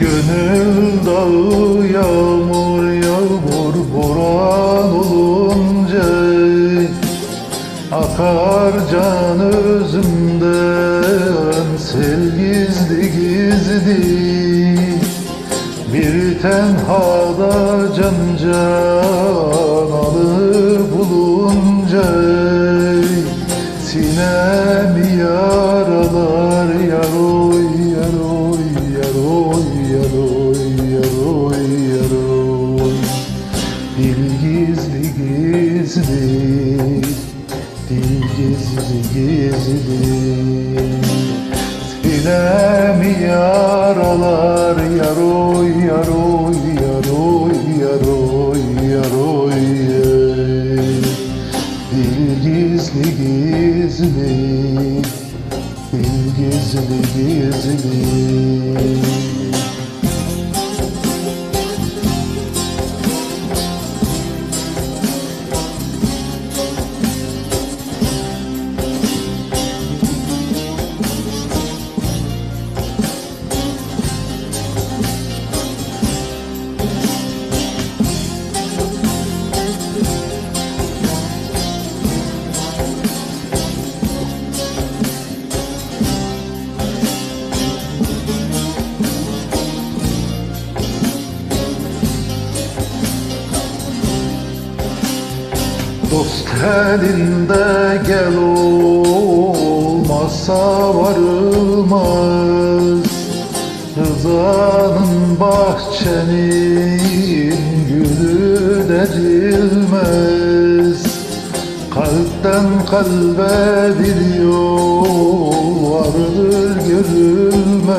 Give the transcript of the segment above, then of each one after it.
Gönül dağı yağmur yağmur boran olunca Akar can özümden sel gizli gizli. Bir tenhada can can alır bulunca Sinemi yaralar gizli Sinemi yaralar yaroy yaroy yaroy yaroy yaroy. Dil gizli gizli. Dil gizli gizli Dost elinde gel olmazsa varılmaz. Rızanın bahçenin gülü derilmez Kalpten kalbe bir yol vardır görülmez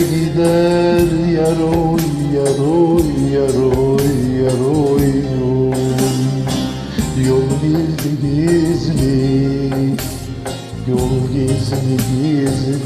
gizli gizli